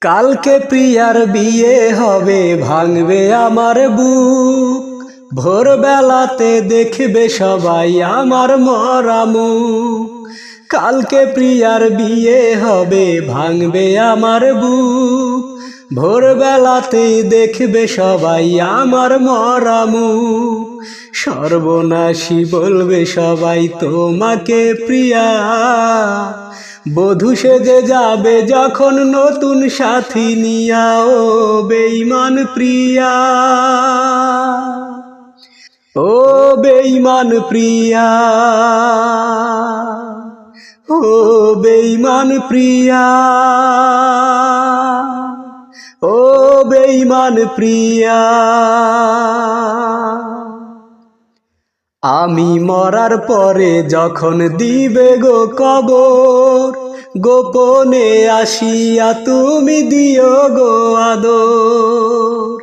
কালকে প্রিয়ার বিয়ে হবে, ভাঙবে আমার বুক। ভোরবেলাতে দেখবে সবাই আমার মরা মুখ। কালকে প্রিয়ার বিয়ে হবে, ভাঙবে আমার বুক। ভোরবেলাতে দেখবে সবাই আমার মরা মুখ। সর্বনাশী বলবে সবাই তোমাকে প্রিয়া। বধূ সেজে যাবে যখন নতুন সাথী নিয়া, ও বেইমান প্রিয়া। ও বেইমান প্রিয়া। ও বেইমান প্রিয়া। ও বেইমান প্রিয়া। আমি মরার পরে যখন দিবে গো কবর, গোপনে আসিয়া তুমি দিও গো আদর।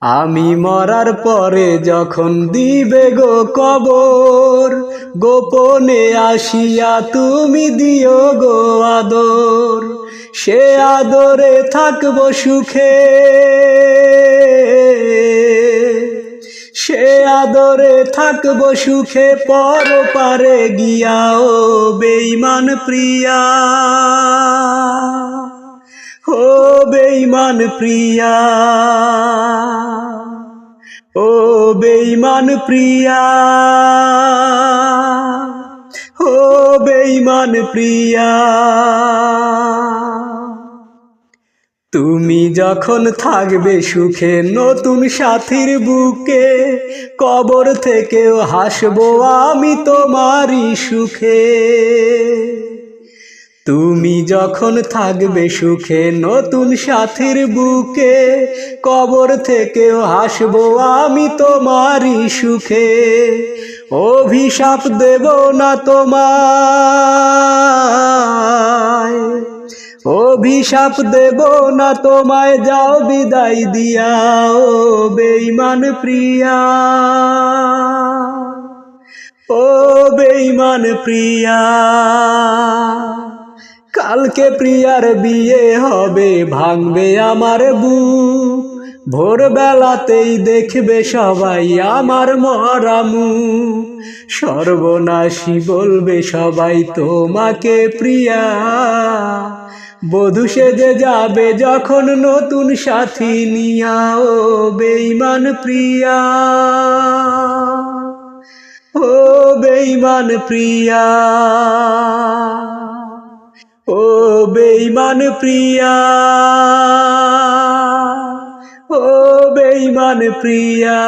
আমি মরার পরে যখন দিবে গো কবর, গোপনে আসিয়া তুমি দিও গো আদর। সে আদরে থাকব সুখে। থাকব সুখে পর পারে গিয়া, ও বেইমান প্রিয়া। ও বেইমান প্রিয়া। ও বেইমান প্রিয়া। ও বেইমান প্রিয়া। তুমি যখন থাকবে সুখে নতুন সাথীর বুকে, কবর থেকেও হাসবো আমি তোমারই সুখে। তুমি যখন থাকবে সুখে নতুন সাথীর বুকে, কবর থেকেও হাসবো আমি তোমারই সুখে। অভিশাপ দেব না তোমায়। অভিশাপ দেব না তোমায়, যাও বিদায় দিয়া ও বেইমান প্রিয়া। ও বেইমান প্রিয়া, কালকে প্রিয়ার বিয়ে হবে, ভাঙবে আমার বুক। ভোরবেলাতেই দেখবে সবাই আমার মরামু সর্বনাশী বলবে সবাই তোমাকে প্রিয়া। বধূ সেজে যাবে যখন নতুন সাথী নিয়া, ও বেইমান প্রিয়া। ও বেইমান প্রিয়া। ও বেইমান প্রিয়া। ও বেঈমান প্রিয়া।